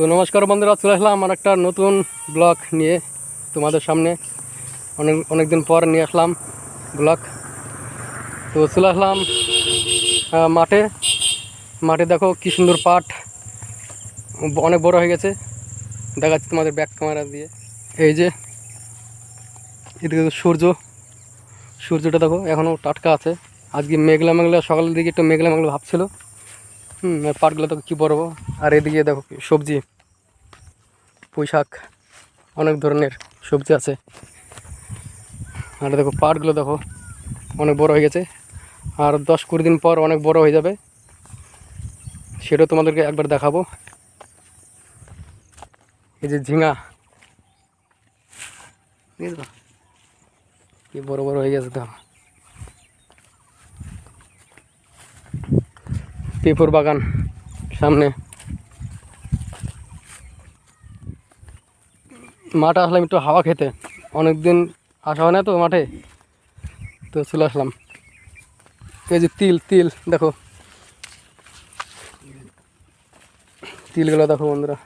তো নমস্কার বন্ধুরা, চলে আসলাম আমার একটা নতুন ব্লগ নিয়ে তোমাদের সামনে। অনেক অনেক দিন পর নিয়ে আসলাম ব্লগ। তো চলে আসলাম মাঠে। মাঠে দেখো কি সুন্দর পাট, অনেক বড় হয়ে গেছে। দেখাচ্ছি তোমাদের ব্যাক ক্যামেরা দিয়ে। এই যে, এদিকে সূর্য। সূর্যটা দেখো এখনও টাটকা আছে। আজকে মেঘলা মেঘলা, সকালের দিকে একটু মেঘলা মেঘলা ভাবছিল হুম পাটগুলো দেখো কী বড়। আর এদিকে দেখো সবজি। পুঁই শাক অনেক ধরনের সবজি আছে। আর দেখো পাটগুলো দেখো, অনেক বড় হয়ে গেছে। আর দশ কুড়ি দিন পর অনেক বড় হয়ে যাবে। সেটাও তোমাদেরকে একবার দেখাবো। এই যে ঝিঙা। কি বড় বড় হয়ে গেছে দেখো পেঁপর বাগান সামনে। মাঠে আসলাম একটু হাওয়া খেতে। অনেক দিন আসা হয় না তো মাঠে। তো চলে আসলাম। এই যে তিল তিল, দেখো। তিলগুলো দেখো বন্ধুরা।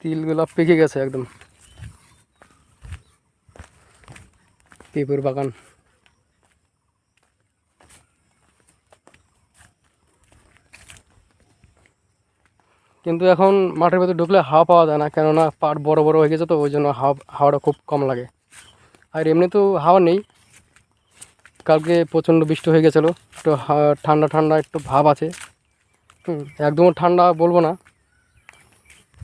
তিলগুলো পেকে গেছে একদম। পেঁপের বাগান। কিন্তু এখন মাঠের ভেতর ঢুকলে হাওয়া পাওয়া যায় না, কেননা পাট বড় বড় হয়ে গেছে তো, ওই জন্য হাওয়া, হাওয়াটা খুব কম লাগে। আর এমনি তো হাওয়া নেই। কালকে প্রচণ্ড বৃষ্টি হয়ে গেছিল, একটু ঠান্ডা ঠান্ডা একটু ভাব আছে। হুম, একদম ঠান্ডা বলব না।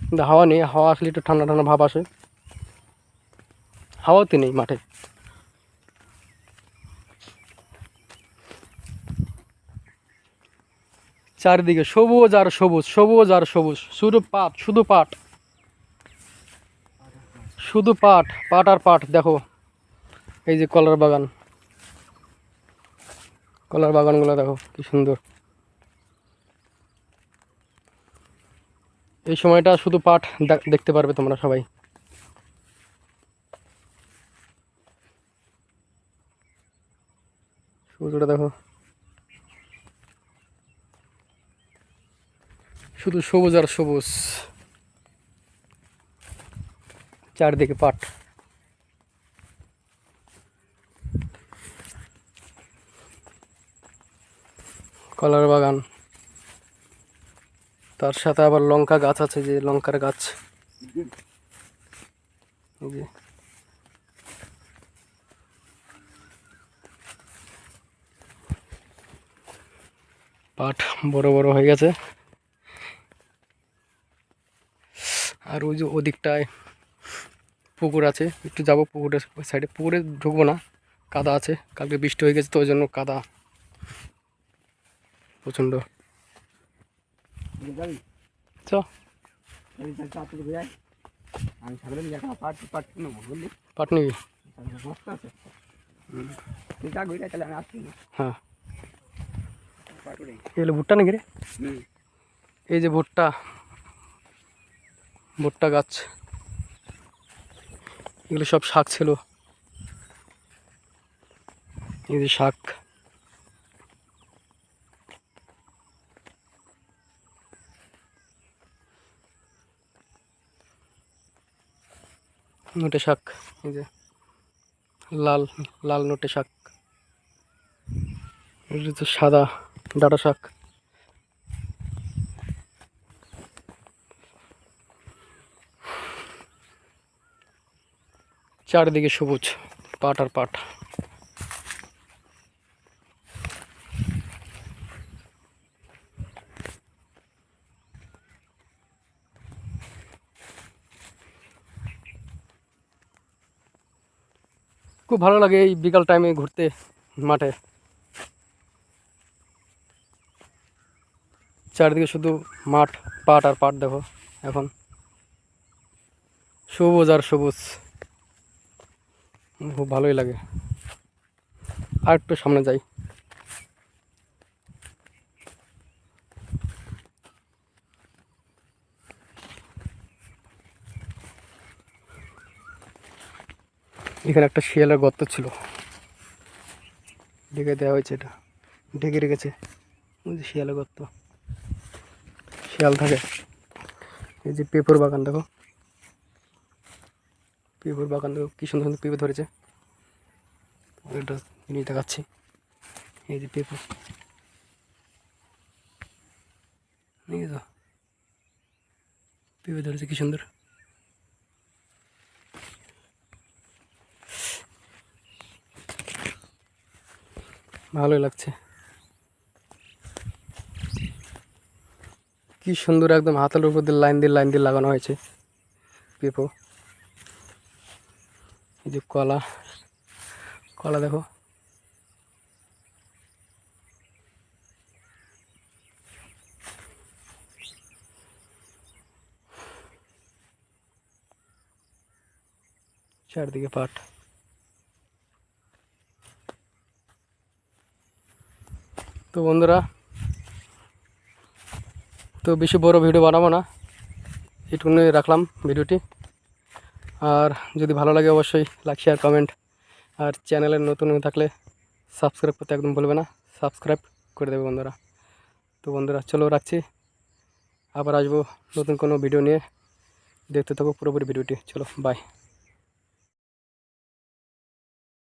কিন্তু হাওয়া নেই, হাওয়া আসলে একটু ঠান্ডা ঠান্ডা ভাব আসে। হাওয়াতে নেই মাঠে। চারিদিকে সবুজ আর সবুজ সবুজ আর সবুজ। শুধু পাট শুধু পাট। শুধু পাট পাট আর পাট, দেখো। এই যে কলার বাগান। কলার বাগানগুলো দেখো, কি সুন্দর। এই সময়টা শুধু পাট দেখ- দেখতে পারবে তোমরা সবাই। সূর্যটা দেখো। শুধু সবুজ আর সবুজ। চারদিকে পাট। কলার বাগান। তার সাথে আবার লঙ্কা গাছ আছে যে লঙ্কার গাছ। পাট বড় বড় হয়ে গেছে। আর ওই যে ওদিকটায় পুকুর আছে একটু যাব পুকুরের ওই সাইডে পুকুরে ঢুকবো না কাদা আছে কালকে বৃষ্টি হয়ে গেছে তো ওই জন্য কাদা। প্রচণ্ড। চ হ্যাঁ। পাট ভুট্টা নাকি রে? এই যে ভুট্টা। ভুট্টা গাছ। এগুলো সব শাক ছিল। এই যে শাক। নোটে শাক, এই যে লাল লাল নোটে শাক। সাদা ডাটা শাক। চারিদিকে সবুজ পাট আর পাট। খুব ভালো লাগে এই বিকাল টাইমে ঘুরতে মাঠে। চারিদিকে শুধু মাঠ, পাট আর পাট দেখো এখন। সবুজ আর সবুজ। খুব ভালোই লাগে। আর একটু সামনে যাই। এখানে একটা শিয়ালের গর্ত ছিল। ঢেকে দেওয়া হয়েছে এটা। ঢেকে রেখেছে। ওই যে শিয়ালে করতো শিয়াল থাকে। এই যে পেঁপর বাগান, দেখো। পেঁপর বাগান কি সুন্দর সুন্দর পেঁপে ধরেছে। এটা জিনিস দেখাচ্ছি। এই যে পেঁপে তো পেঁপে ধরেছে, কি সুন্দর। ভালোই লাগছে। কি সুন্দর একদম হাতের উপর দিয়ে লাইন দিয়ে লাইন দিয়ে লাগানো হয়েছে পেঁপো এই যে কলা। কলা দেখো। চারদিকে পাট। তো বন্ধুরা, তো বেশি বড় ভিডিও বানাবো না। এটুকুনি রাখলাম ভিডিওটি আর যদি ভালো লাগে অবশ্যই লাইক শেয়ার কমেন্ট আর চ্যানেলের নতুন থাকলে সাবস্ক্রাইব করতে একদম ভুলবে না। সাবস্ক্রাইব করে দেবে বন্ধুরা। তো বন্ধুরা, চলো রাখছি। আবার আসব নতুন কোনো ভিডিও নিয়ে। দেখতে থাকো পুরোপুরি ভিডিওটি চলো বাই